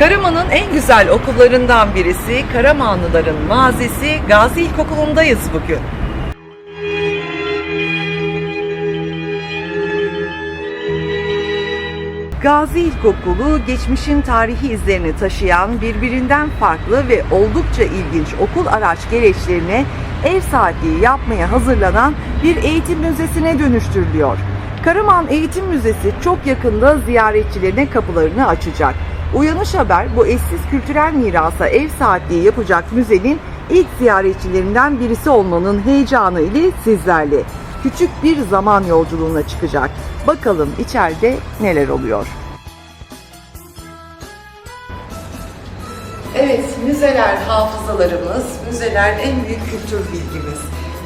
Karaman'ın en güzel okullarından birisi Karamanlıların mazisi Gazi İlkokulu'ndayız bugün. Gazi İlkokulu geçmişin tarihi izlerini taşıyan birbirinden farklı ve oldukça ilginç okul araç gereçlerine ev sahipliği yapmaya hazırlanan bir eğitim müzesine dönüştürülüyor. Karaman Eğitim Müzesi çok yakında ziyaretçilerine kapılarını açacak. Uyanış Haber bu eşsiz kültürel mirasa ev sahipliği yapacak müzenin ilk ziyaretçilerinden birisi olmanın heyecanı ile sizlerle. Küçük bir zaman yolculuğuna çıkacak. Bakalım içeride neler oluyor. Evet, müzeler hafızalarımız, müzeler en büyük kültür bilgimiz.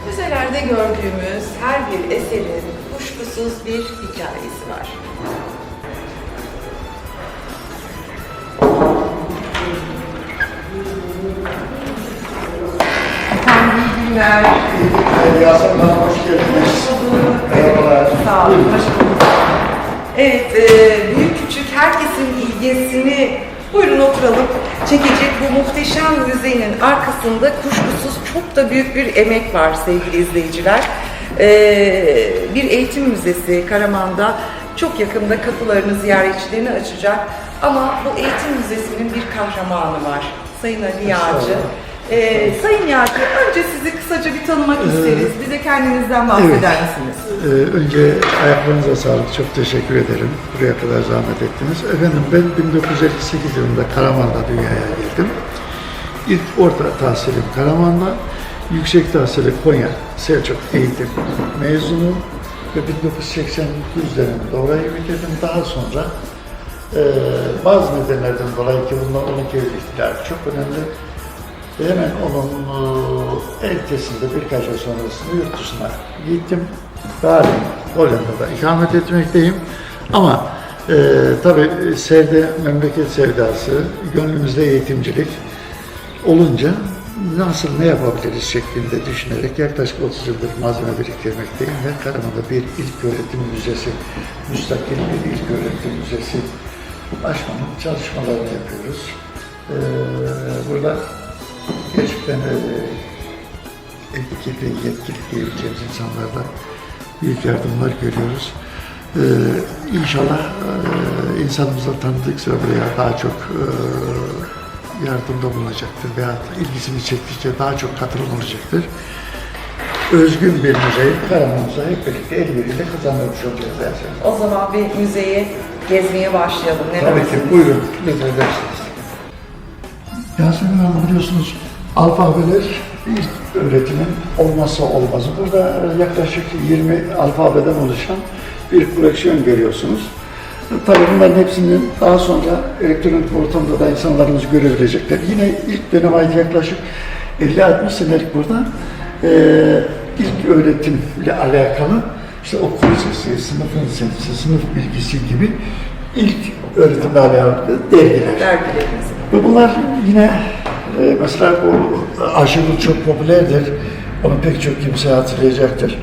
Müzelerde gördüğümüz her bir eserin kuşkusuz bir hikayesi var. Efendim iyi günler. Yasemin Hanım hoş geldiniz. Merhabalar. Sağ olun, hoş bulduk. Evet, e, büyük küçük herkesin ilgisini buyurun oturalım. Çekecek bu muhteşem müzenin arkasında kuşkusuz çok da büyük bir emek var sevgili izleyiciler. E, bir eğitim müzesi Karaman'da çok yakında kapılarını ziyaretçilerine açacak. Ama bu eğitim müzesinin bir kahramanı var. Sayın Ali Yağcı. E, Sayın Yağcı, önce sizi kısaca bir tanımak isteriz. Bize kendinizden bahseder misiniz? Ee, önce ayaklarınıza sağlık. Çok teşekkür ederim. Buraya kadar zahmet ettiniz. Efendim ben 1958 yılında Karaman'da dünyaya geldim. İlk orta tahsilim Karaman'da, yüksek tahsili Konya, Selçuk Eğitim mezunu ve 1989'ların orayı bitirdim. Daha sonra e, bazı nedenlerden dolayı ki bunlar 12 Eylül ihtilali çok önemli. Ve hemen onun ertesinde birkaç ay sonrasında yurt dışına gittim. Halen Hollanda'da ikamet etmekteyim. Ama e, tabii sevde, memleket sevdası, gönlümüzde eğitimcilik olunca nasıl ne yapabiliriz şeklinde düşünerek yaklaşık 30 yıldır malzeme biriktirmekteyim ve Karaman'da bir ilk öğretim müzesi, müstakil bir ilk öğretim müzesi açmanın çalışmalarını yapıyoruz. Ee, burada gerçekten e, etkili, yetkili diyebileceğimiz insanlardan büyük yardımlar görüyoruz. Ee, inşallah e, insanımızla tanıdıkça buraya daha çok e, yardımda bulunacaktır veya ilgisini çektikçe daha çok katılım olacaktır. Özgün bir müzeyi Karaman'ımıza hep birlikte el birliğiyle kazanmış olacağız. O zaman bir müzeyi gezmeye başlayalım. Ne Tabii ki dersiniz? buyurun lütfen edersiniz. Yasemin Hanım biliyorsunuz alfabeler ilk öğretimin olmazsa olmazı. Burada yaklaşık 20 alfabeden oluşan bir koleksiyon görüyorsunuz. Tabii bunların hepsinin daha sonra elektronik ortamda da insanlarımız görebilecekler. Yine ilk dönem ait yaklaşık 50-60 senelik burada eee ilk öğretimle alakalı işte okul lisesi, sınıfın lisesi, sınıf bilgisi gibi ilk öğretimle alakalı dergiler. Dergileriniz. Ve bunlar yine e, mesela bu aşırı çok popülerdir. Onu pek çok kimse hatırlayacaktır.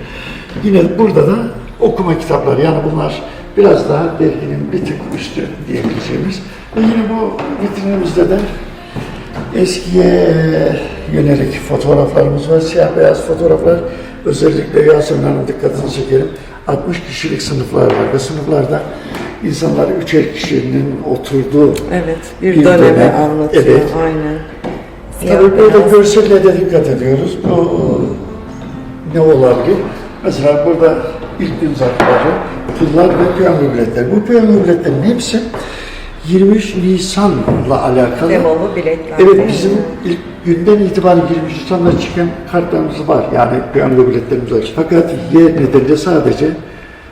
Yine burada da okuma kitapları yani bunlar biraz daha derginin bir tık üstü diyebileceğimiz. Ve yine bu vitrinimizde de eskiye yönelik fotoğraflarımız var. Siyah beyaz fotoğraflar. Özellikle Yasemin Hanım dikkatini çekerim. 60 kişilik sınıflar var ve sınıflarda insanlar üçer kişinin oturduğu Evet, bir, Bir dönemi dönem, anlatıyor. evet. Aynen. Tabii burada beyaz. görselle de dikkat ediyoruz. Bu ne olabilir? Mesela burada ilk gün zarfları, pullar ve biletleri. Bu biletlerin hepsi 23 Nisan'la alakalı. Demolu biletler. Evet bizim ilk günden itibaren 23 Nisan'da çıkan kartlarımız var. Yani piyango biletlerimiz var. Fakat yer nedeniyle sadece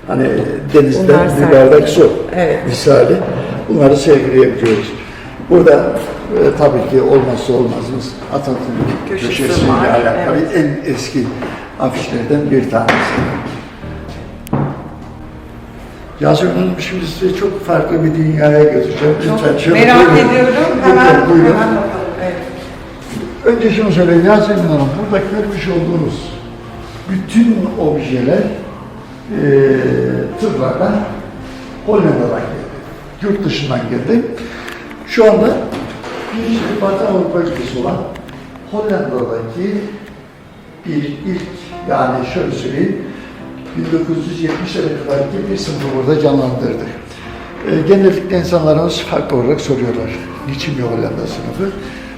hani denizden Bunlar bir bardak su Evet. misali bunları sergileyebiliyoruz. Burada e, tabii ki olmazsa olmazımız Atatürk Köşesi köşesiyle var, alakalı evet. en eski afişlerden bir tanesi. Yasemin Hanım şimdi sizi çok farklı bir dünyaya götüreceğim. Lütfen şöyle Merak buyurun. ediyorum. Lütfen Hemen, buyurun. hemen bakalım. Evet. Önce şunu söyleyeyim Yasemin Hanım, burada görmüş olduğunuz bütün objeler eee tırlarla Hollanda'dan geldi. Yurt dışından geldi. Şu anda bir Batı Avrupa ülkesi olan Hollanda'daki bir ilk yani şöyle söyleyeyim 1970'lere kadar ki bir sınıfı burada canlandırdı. Eee, genellikle insanlarımız farklı olarak soruyorlar. Niçin bir Hollanda sınıfı?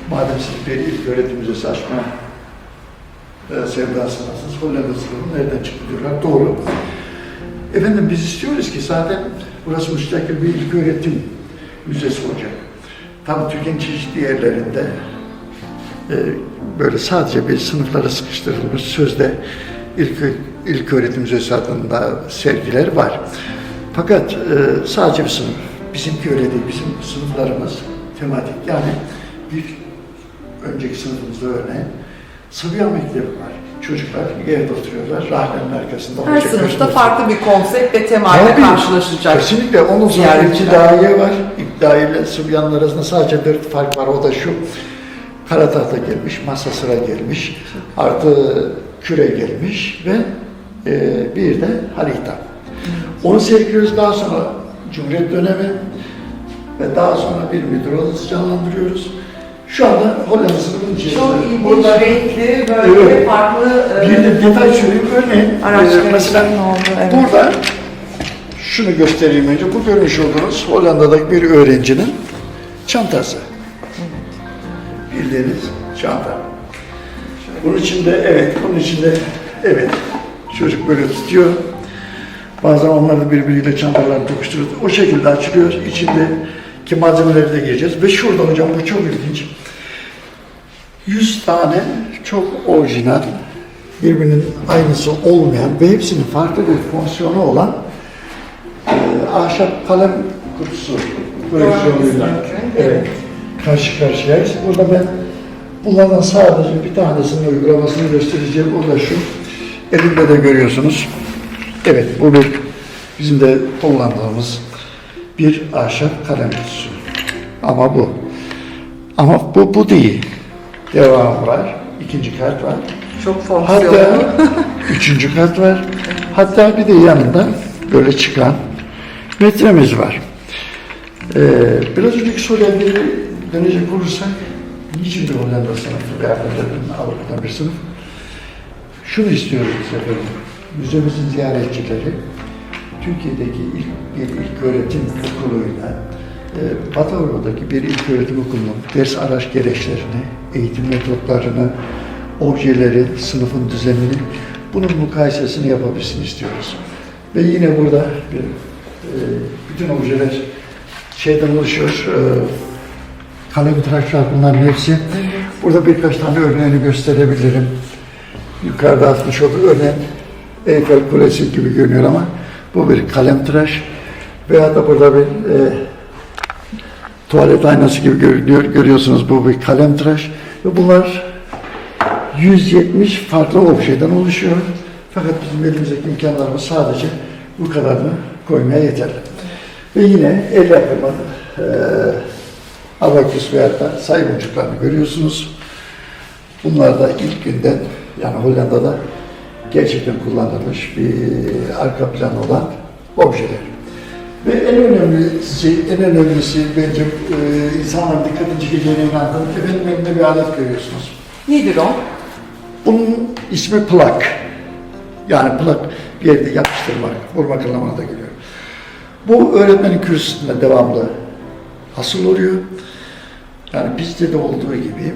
Madem siz bir ilk öğretim müzesi açma e, sevdasındasınız, Hollanda sınıfı nereden çıktı diyorlar. Doğru. Efendim biz istiyoruz ki zaten burası müstakil bir ilk öğretim müzesi olacak. Tam Türkiye'nin çeşitli yerlerinde e, böyle sadece bir sınıflara sıkıştırılmış sözde ilk, ilk öğretim müzesi adında sergiler var. Fakat e, sadece bir sınıf. Bizimki öyle değil. Bizim sınıflarımız tematik. Yani bir önceki sınıfımızda örneğin Sıbyan Mektebi var. Çocuklar evde oturuyorlar, rahmenin arkasında. Her sınıfta farklı bir konsept ve temayla karşılaşacak. Kesinlikle. Onun sonra iki daire var. İddia ile Sıbyanlar arasında sadece dört fark var. O da şu. Kara tahta gelmiş, masa sıra gelmiş, artı küre gelmiş ve e, bir de harita. Onu sergiliyoruz daha sonra Cumhuriyet dönemi ve daha sonra bir müdür odası canlandırıyoruz. Şu anda Hollanda sınıfının içerisinde. Çok ilginç, Burada renkli, böyle Evet. farklı e, bir de detay söyleyeyim. Örneğin e, mesela oldu. Evet. Burada şunu göstereyim önce. Bu görmüş olduğunuz Hollanda'daki bir öğrencinin çantası. Bildiğiniz çanta. Bunun içinde evet, bunun içinde evet. Çocuk böyle tutuyor. Bazen onlar da birbiriyle çantalarını tokuşturuyor. O şekilde açılıyor. İçindeki malzemeleri de gireceğiz. Ve şurada hocam bu çok ilginç. 100 tane çok orijinal, birbirinin aynısı olmayan ve hepsinin farklı bir fonksiyonu olan e, ahşap kalem kutusu koleksiyonuyla evet, karşı karşıyayız. Burada ben bunlardan sadece bir tanesinin uygulamasını göstereceğim. O da şu. Elimde de görüyorsunuz. Evet, bu bir bizim de kullandığımız bir ahşap kalem kutusu. Ama bu. Ama bu, bu değil. Devam var. İkinci kart var. Çok fonksiyonlu. Hatta üçüncü kat var. Hatta bir de yanında böyle çıkan metremiz var. Ee, biraz önceki soruya bir dönecek olursak, niçin bir Hollanda sınıfı veya Avrupa'dan bir sınıf? Şunu istiyoruz biz efendim. Müzemizin ziyaretçileri Türkiye'deki ilk bir ilk öğretim okuluyla e, Batı Avrupa'daki bir ilk öğretim okulunun ders araç gereçlerini, eğitim metotlarını, objeleri, sınıfın düzenini bunun mukayesesini yapabilsin istiyoruz. Ve yine burada bir, e, bütün objeler şeyden oluşuyor, e, kalem tıraşlar bunların hepsi. Burada birkaç tane örneğini gösterebilirim. Yukarıda atmış olduğu örneğin Eyfel Kulesi gibi görünüyor ama bu bir kalem tıraş veya da burada bir e, tuvalet aynası gibi görünüyor. Görüyorsunuz bu bir kalem tıraş ve bunlar 170 farklı objeden oluşuyor. Fakat bizim elimizdeki imkanlarımız sadece bu kadarını koymaya yeterli. Ve yine el yapımı e, abaküs veya da sayı boncuklarını görüyorsunuz. Bunlar da ilk günden yani Hollanda'da gerçekten kullanılmış bir arka plan olan objeler. Ve en önemlisi, en önemlisi bence e, insanların dikkatini çekeceğine inandığım efendim elimde bir alet görüyorsunuz. Nedir o? Bunun ismi plak. Yani plak bir yerde yapıştırmak, vurma anlamına da geliyor. Bu öğretmenin kürsüsünde devamlı hasıl oluyor. Yani bizde de olduğu gibi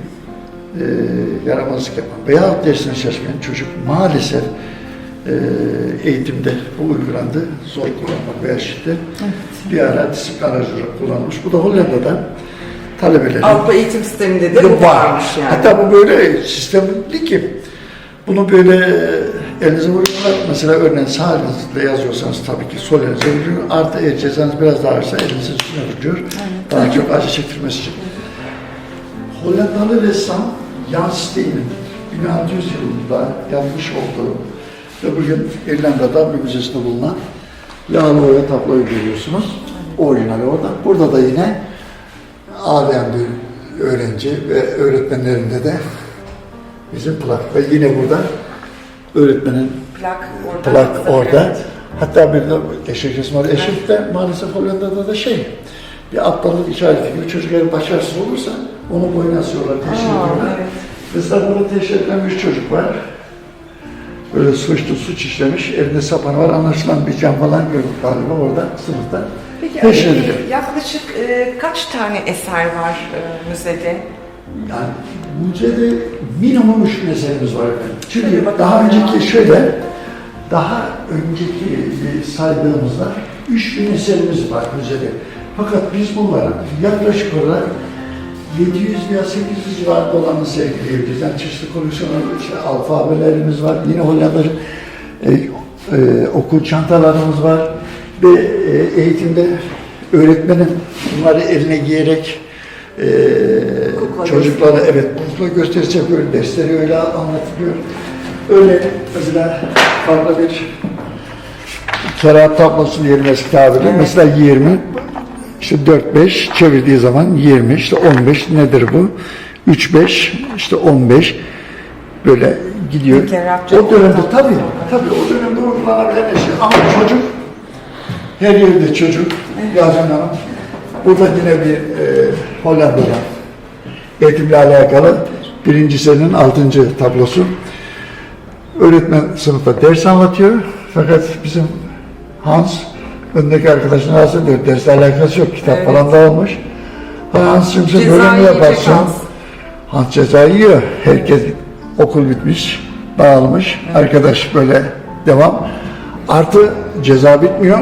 e, yaramazlık yapan veya dersine şaşmayan çocuk maalesef eğitimde bu uygulandı. Zor kullanmak veya şiddet bir ara disiplin aracı kullanılmış. Bu da Hollanda'da talebelerin Avrupa eğitim sisteminde de bu varmış yani. Hatta bu böyle sistemli ki bunu böyle elinize vuruyorlar. Mesela örneğin sağ elinizle yazıyorsanız tabii ki sol elinize vuruyor. Artı eğer cezanız biraz daha ağırsa elinizin üstüne vuruyor. Daha çok acı çektirmesi için. Hollandalı ressam Jan Steen'in 1600 yılında yapmış olduğu ve bugün İrlanda'da bir müzesinde bulunan boya tabloyu görüyorsunuz. Orijinali orada. Burada da yine ağlayan bir öğrenci ve öğretmenlerinde de bizim plak. Ve yine burada öğretmenin Plak orada. plak orada. Hatta bir de eşek var. Eşek de maalesef Hollanda'da da şey, bir aptallık işareti gibi çocukların başarısız olursa onu boyuna asıyorlar, teşhir ediyorlar. evet. Mesela burada teşhir bir çocuk var. Böyle suçlu suç işlemiş, elinde sapan var, anlaşılan bir cam falan gördük galiba orada sınıfta. Peki Teşhir Ali ediliyor. Yaklaşık e, kaç tane eser var e, müzede? Yani müzede minimum üç bin eserimiz var efendim. Çünkü bakalım daha önceki şöyle, daha önceki saydığımızda 3000 eserimiz var müzede. Fakat biz bunlara yaklaşık olarak 700 veya 800 civarında olanı sergileyebiliriz. Yani çeşitli koleksiyonlar, işte alfabelerimiz var. Yine Hollanda e, e, okul çantalarımız var. Ve e, eğitimde öğretmenin bunları eline giyerek e, Kukla çocuklara evet kukla gösterisi yapıyor, dersleri öyle anlatılıyor. Öyle mesela farklı bir kerahat tablosu diyelim eski tabirle. Mesela 20, işte 4-5 çevirdiği zaman 20, işte 15 nedir bu? 3-5, işte 15 böyle gidiyor. O dönemde tabii, tabii o dönemde uygulanabilen şey. Ama çocuk, her yerde çocuk, Yasemin Hanım. Burada yine bir e, Hollanda'da eğitimle alakalı birinci senenin altıncı tablosu. Öğretmen sınıfta ders anlatıyor. Fakat bizim Hans öndeki arkadaşın rahatsız ediyor. Dersle alakası yok. Kitap Evet. falan dağılmış. Sen Ceza böyle mi yaparsın? Hans. Hans ceza yiyor. Herkes okul bitmiş, dağılmış. Arkadaş böyle devam. Artı ceza bitmiyor.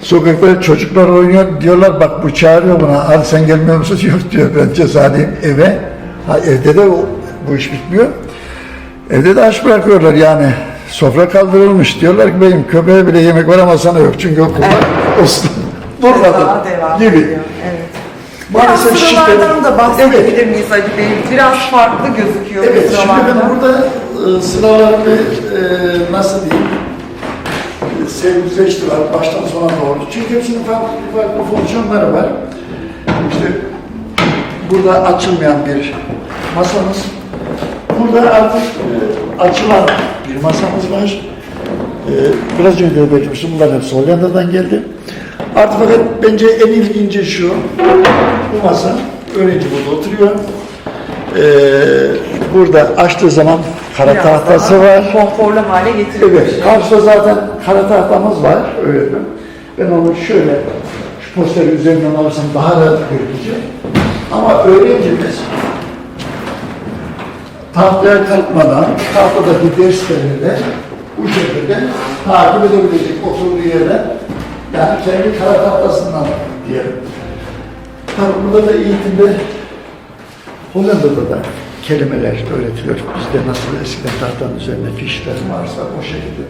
Sokakta çocuklar oynuyor. Diyorlar bak bu çağırıyor buna. Hadi sen gelmiyor musun? Yok diyor ben cezalıyım eve. Ha, evde de bu iş bitmiyor. Evde de aç bırakıyorlar yani. Sofra kaldırılmış. Diyorlar ki benim köpeğe bile yemek var ama sana yok. Çünkü okulda uslu durmadı Ceza devam gibi. ediyor. Evet. Biraz sıralardan da bahsedebilir Evet. miyiz Ali Bey? Biraz farklı gözüküyor Evet, bu şimdi ben sıralarda. burada e, sıralarını e, nasıl diyeyim, e, sevgileştiler baştan sona doğru. Çünkü hepsinin farklı farklı fonksiyonları var. İşte burada açılmayan bir masamız. Burada artık e, açılan masamız var. E, biraz önce de belirtmiştim, bunlar hepsi Hollanda'dan geldi. Artık fakat bence en ilginci şu, bu masa, öğrenci burada oturuyor. Ee, burada açtığı zaman kara Biraz tahtası var. Konforlu hale getirilmiş. Evet, karşıda zaten kara tahtamız var. Öğretmen. Ben onu şöyle şu posteri üzerinden alırsam daha rahat görünecek. Ama öğrencimiz tahtaya kalkmadan tahtadaki derslerini de bu şekilde takip edebilecek oturduğu yerden yani kendi kara tahtasından diyelim. Tabii burada da eğitimde Hollanda'da da kelimeler öğretiliyor. Bizde nasıl eskiden tahtanın üzerinde fişler varsa o şekilde.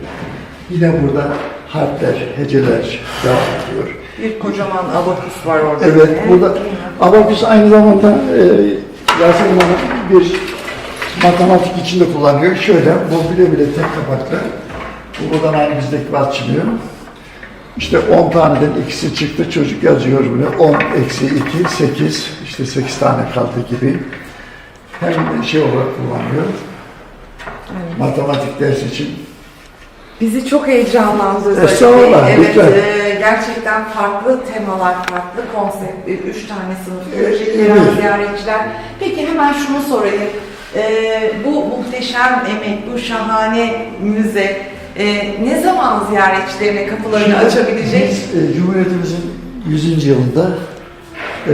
Yine burada harfler, heceler dağıtılıyor. Bir kocaman abakus var orada. Evet, burada abaküs aynı zamanda e, Hanım bir matematik içinde kullanıyor. Şöyle, bu bile bile tek kapaklı. Bu buradan aynı bizdeki var çıkıyor. İşte 10 taneden ikisi çıktı, çocuk yazıyor bunu. 10 eksi 2, 8, işte 8 tane kaldı gibi. Hem şey olarak kullanıyor. Matematik ders için. Bizi çok heyecanlandırdı. Estağfurullah. Evet, lütfen. e, gerçekten farklı temalar, farklı konsept, e, üç tane sınıf görecekler Evet. ziyaretçiler. Peki hemen şunu sorayım. E, bu muhteşem emek, bu şahane müze e, ne zaman ziyaretçilerine kapılarını Şimdi açabilecek? Biz e, Cumhuriyetimizin 100. yılında e,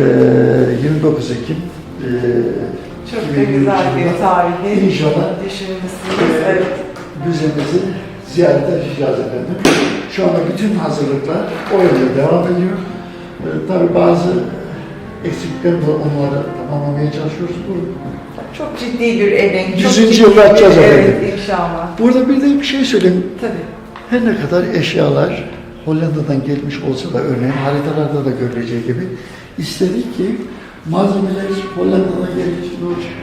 29 Ekim e, Çok da 2023 güzel bir tarihi İnşallah düşünmüşsünüz. e, Evet. müzemizi ziyarete edeceğiz efendim. Şu anda bütün hazırlıklar o yönde devam ediyor. E, tabii bazı eksikliklerimiz var, onları tamamlamaya çalışıyoruz. Bu, Çok ciddi bir emek. çok Yüzüncü ciddi yılda bir- açacağız Evet efendim. inşallah. burada bir de bir şey söyleyeyim. Tabii. Her ne kadar eşyalar Hollanda'dan gelmiş olsa da örneğin haritalarda da görüleceği gibi istedik ki malzemeler Hollanda'dan gelmiş,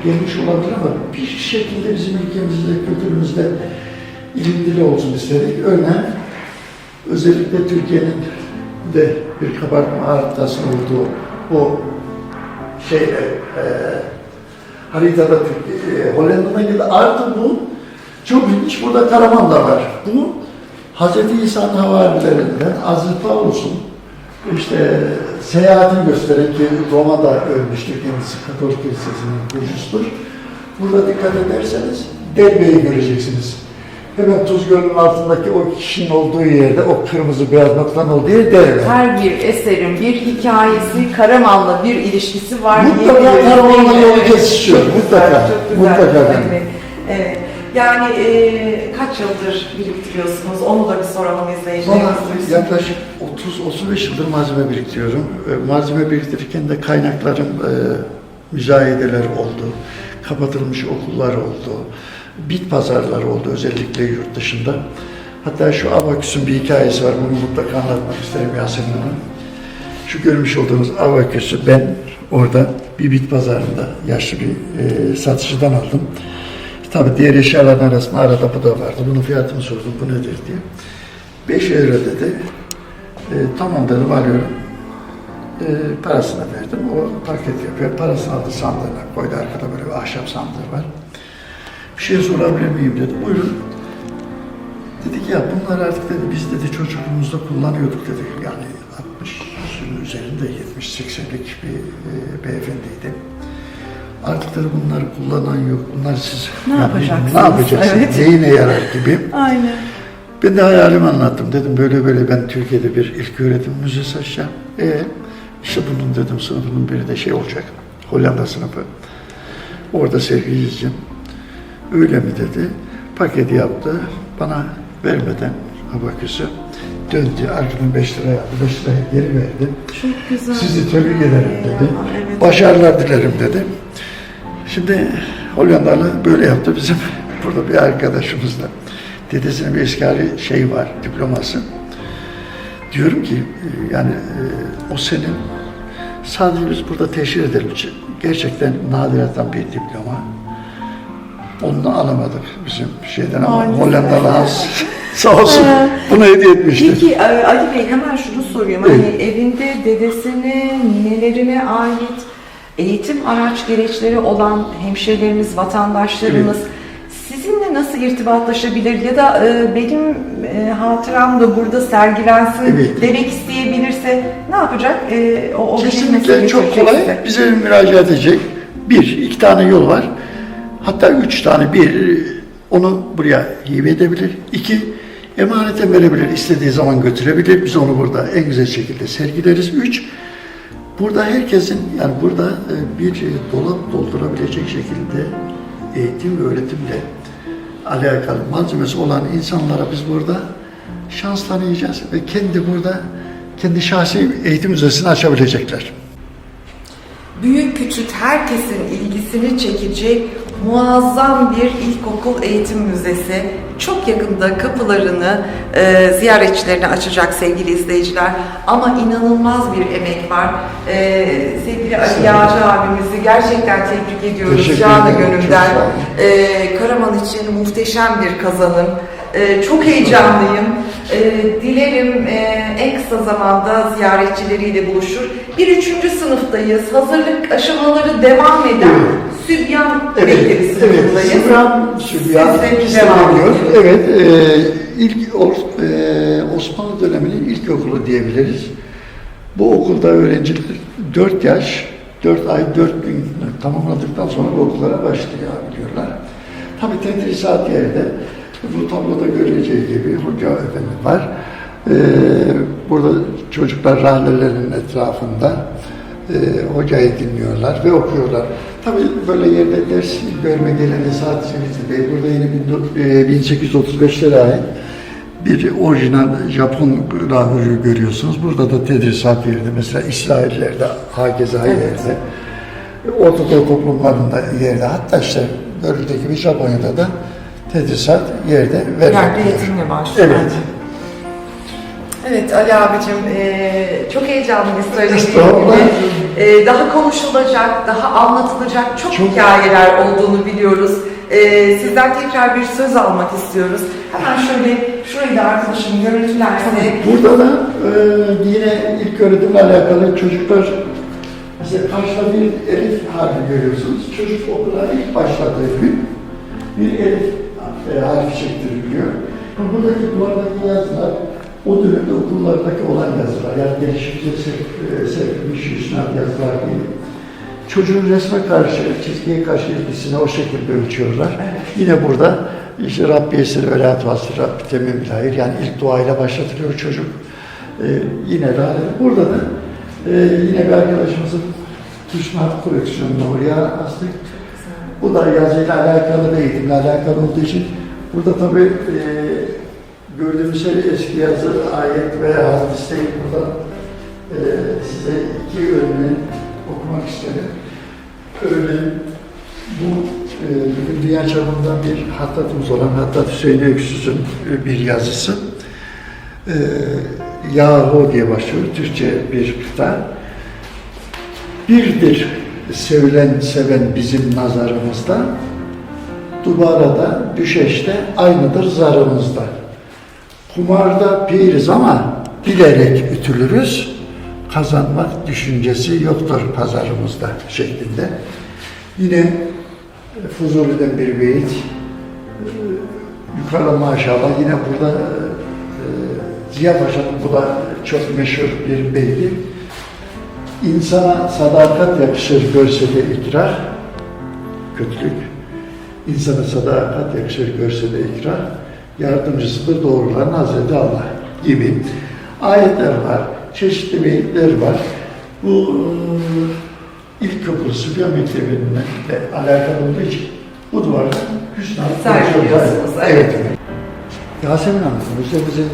gelmiş olabilir ama bir şekilde bizim ülkemizde, kültürümüzde ilintili olsun istedik. Örneğin özellikle Türkiye'nin de bir kabartma haritasının olduğu o şeyle e, haritada e, Hollanda'dan geldi. Artı bu çok ilginç burada Karaman var. Bu Hz. İsa'nın havarilerinden Aziz Paulus'un işte seyahatini gösteren ki Roma'da ölmüştü kendisi Katolik Kilisesi'nin kurucusudur. Burada dikkat ederseniz Delbe'yi göreceksiniz. Hemen Tuz Gölü'nün altındaki o kişinin olduğu yerde, o kırmızı beyaz noktanın olduğu yer Delbe. Her bir eserin bir hikayesi, Karaman'la bir ilişkisi var. Mutlaka. Karaman'la Evet, yolu kesişiyor. Mutlaka, çok güzel. mutlaka. Evet, evet. Yani e, kaç yıldır biriktiriyorsunuz? Onu da bir soralım izleyicilerimiz. yaklaşık 30-35 yıldır malzeme biriktiriyorum. E, Malzeme biriktirirken de kaynaklarım, e, müzayedeler oldu, kapatılmış okullar oldu, bit pazarları oldu özellikle yurt dışında. Hatta şu Abaküs'ün bir hikayesi var, bunu mutlaka anlatmak isterim Yasemin Hanım. Şu görmüş olduğunuz Abaküs'ü ben orada bir bit pazarında yaşlı bir e, satıcıdan aldım. Tabii diğer eşyaların arasında arada bu da vardı. Bunun fiyatını sordum, bu nedir diye. 5 euro dedi. E, tamam dedim alıyorum. E, parasını verdim. O paket yapıyor. Parasını aldı sandığına koydu. Arkada böyle bir ahşap sandığı var. Bir şey sorabilir miyim dedi. Buyurun. Dedik ya bunlar artık dedi biz dedi çocukluğumuzda kullanıyorduk dedi. Yani 60'ın üzerinde 70-80'lik bir e, beyefendiydi. Artık dedi bunları kullanan yok. Bunlar siz Ne yani yapacaksınız? Ne yapacaksınız? Evet. Neyine yarar gibi. Aynen. Ben de hayalimi anlattım. Dedim böyle böyle ben Türkiye'de bir ilk öğretim müzesi açacağım. E işte bunun dedim sınıfının biri de şey olacak. Hollanda sınıfı. Orada sergileyeceğim. Öyle mi dedi. Paketi yaptı. Bana vermeden abaküsü döndü. Arkadan 5 liraya aldı. 5 liraya geri verdi. Çok güzel. Sizi tebrik ederim dedi. Evet. Başarılar dilerim dedi. Şimdi Hollandalı böyle yaptı bizim burada bir arkadaşımızla. Dedesinin bir eski hali şey var, diploması. Diyorum ki e, yani e, o senin sadece biz burada teşhir edelim. Gerçekten nadirattan bir diploma. Onu alamadık bizim şeyden ama Maalesef. Hollandalı az sağ olsun bunu hediye etmişti. Peki e, Ali Bey hemen şunu sorayım. Hani evinde dedesine, ninelerine ait eğitim araç gereçleri olan hemşehrilerimiz, vatandaşlarımız sizinle nasıl irtibatlaşabilir ya da e, benim e, hatıram da burada sergilensin Evet. demek isteyebilirse ne yapacak? O, o Kesinlikle çok kolay. Bize müracaat edecek. Bir, iki tane yol var. Hatta üç tane. Bir, onu buraya hibe edebilir. İki, emanete verebilir. istediği zaman götürebilir. Biz onu burada en güzel şekilde sergileriz. Üç, burada herkesin yani burada e, bir e, dolap doldurabilecek şekilde eğitim ve öğretimle alakalı malzemesi olan insanlara biz burada şans tanıyacağız ve kendi burada kendi şahsi eğitim müzesini açabilecekler. büyük küçük herkesin ilgisini çekecek muazzam bir ilkokul eğitim müzesi. Çok yakında kapılarını e, ziyaretçilerine açacak sevgili izleyiciler. Ama inanılmaz bir emek var. E, sevgili Ali Yağcı abimizi gerçekten tebrik ediyoruz Teşekkür canı ederim, çok gönülden. sağ. E, Karaman için muhteşem bir kazanım. E, çok heyecanlıyım. E, dilerim e, en kısa zamanda ziyaretçileriyle buluşur. Bir üçüncü sınıftayız. Hazırlık aşamaları devam eden Sübyan Bekleri evet, sınıfındayız. Sübyan, Sübyan devam. Evet, e, ilk e, Osmanlı döneminin ilk okulu diyebiliriz. Bu okulda öğrenciler 4 yaş, 4 ay, 4 gün tamamladıktan sonra bu okullara başlayabiliyorlar. Tabii tedrisat yerde bu tabloda görüleceği gibi hoca efendi var. E, burada çocuklar rahlelerin etrafında e, hocayı dinliyorlar ve okuyorlar. Tabii böyle yerde ders görme geleni sadece Metin Bey. Burada yine bin- e, 1835'lere ait bir orijinal Japon rahürü görüyorsunuz. Burada da tedrisat yerde mesela İsraillerde, hakeza yerde, Orta Doğu toplumlarında yerde hatta işte görüldüğü gibi Japonya'da da tedrisat yerde Yerde veriliyor. eğitimle başlıyor. Evet. Evet Ali abicim eee, çok heyecanlıyız söylediğim gibi. Eee, daha konuşulacak, daha anlatılacak çok, Çok. hikayeler olduğunu biliyoruz. Eee, sizden tekrar bir söz almak istiyoruz. Hemen şöyle şu Şurayı da arkadaşım görüntülerse Burada da e, yine ilk öğretimle alakalı çocuklar mesela karşıda bir elif harfi görüyorsunuz. Çocuk okula ilk başladığı gün bir elif e, harfi çektiriliyor. Buradaki duvardaki yazılar o dönemde okullardaki olan yazılar. Yani gelişimci sevk- e, sevkilmiş yüzünden yazılar değil. Çocuğun resme karşı, çizgiye karşı ilgisini o şekilde ölçüyorlar. Yine burada işte Rabbi esir ve la tuhasir, Rabbi temin bilahir. Yani ilk duayla başlatılıyor çocuk. Ee, yine de burada da e, yine bir arkadaşımızın Tuşnat koleksiyonunu oraya astık. Bu da yazıyla alakalı ve eğitimle alakalı olduğu için burada tabii e, gördüğümüz şey eski yazı, ayet veya hadis değil. Burada e, size iki örneği okumak istedim. Örneğin bu e, dünya çapında bir hattatımız olan Hattat Hüseyin Öksüz'ün e, bir yazısı. E, Yahu diye başlıyor. Türkçe bir kıta. Birdir sevilen seven bizim nazarımızda. Dubarada, düşeşte aynıdır zarımızda. Kumarda piriz ama bilerek ütülürüz. Kazanmak düşüncesi yoktur pazarımızda şeklinde. Yine e, Fuzuli'den bir beyit. E, Yukarıda maşallah yine burada e, Ziya Paşa'nın bu da çok meşhur bir beyti. İnsana sadakat yakışır görse de ikrar, kötülük. İnsana sadakat yakışır görse de ikrar, yardımcısıdır doğruların Hazreti Allah gibi ayetler var, çeşitli beyitler var. Bu e, ilkokul Sübya Mektebi'ninle de alakalı olduğu için bu duvarda Hüsnü Sergiliyorsunuz, evet. Yasemin Hanım, müzemizin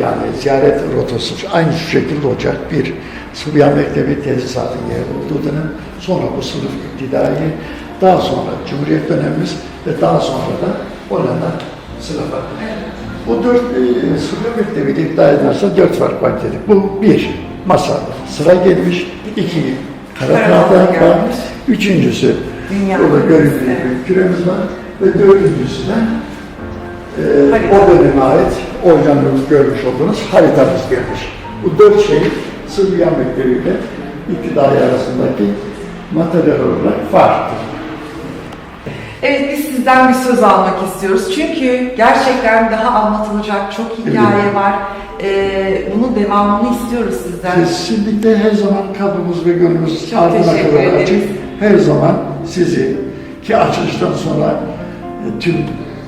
yani ziyaret rotası aynı şu şekilde olacak. Bir, Sıbyan Mektebi tesisatın yer olduğu dönem, sonra bu sınıf iptidai, daha sonra Cumhuriyet dönemimiz ve daha sonra da Hollanda sınıfı. Bu dört e, Sıbyan Mektebi iddia ederse dört fark var dedik. Bu bir, masada sıra gelmiş, iki, kara Karanlıkta tahta var, üçüncüsü, Dünya küresi. görünümlü bir küremiz var ve dördüncüsü de Harita. o döneme ait organlarımız görmüş olduğunuz haritamız gelmiş. Bu dört şey Sıvıyan Mektebi ile iktidai arasındaki materyal olarak farklı. Evet biz sizden bir söz almak istiyoruz. Çünkü gerçekten daha anlatılacak çok hikaye var. Ee, bunun devamını istiyoruz sizden. Kesinlikle her zaman kapımız ve gönlümüz Çok ardına kadar açık. Her zaman sizi ki açılıştan sonra e, tüm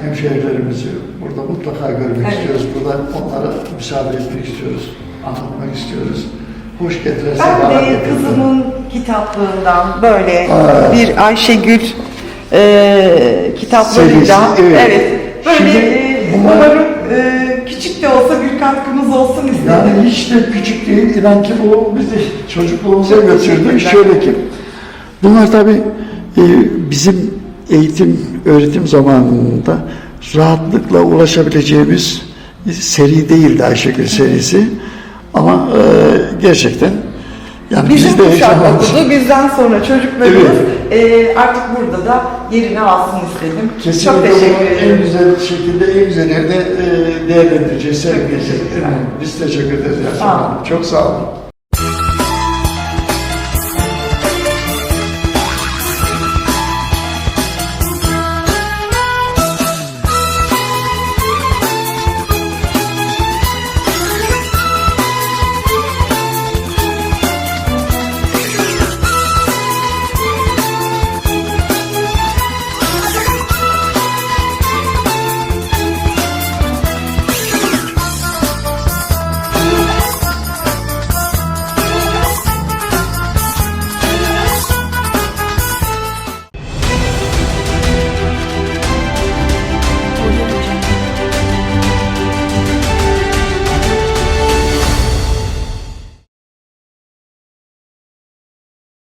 hemşehrilerimizi burada mutlaka görmek Evet. istiyoruz. Burada onlara müsaade etmek istiyoruz. Anlatmak istiyoruz. Hoş getiren Ben de kızımın kitaplığından böyle Aa. bir Ayşegül e, kitaplarıyla Serisi, evet. evet. böyle Şimdi e, bunlar- umarım e, küçük de olsa bir katkımız olsun istedim. Yani hiç de küçük değil. İnan ki bu bizi çocukluğumuza Çok. Şöyle ki, bunlar tabii e, bizim eğitim, öğretim zamanında rahatlıkla ulaşabileceğimiz seri değildi Ayşegül serisi. Ama e, gerçekten yani Bizim biz de kuşak okudu, bizden sonra çocuklarımız e, artık burada da yerini alsın istedim. Kesinlikle Çok teşekkür bunu en ederim. güzel şekilde, en güzel yerde e, değerlendireceğiz, sergileyeceğiz. Biz teşekkür ederiz. Yasemin Sağ olun. Hanım. Çok sağ olun.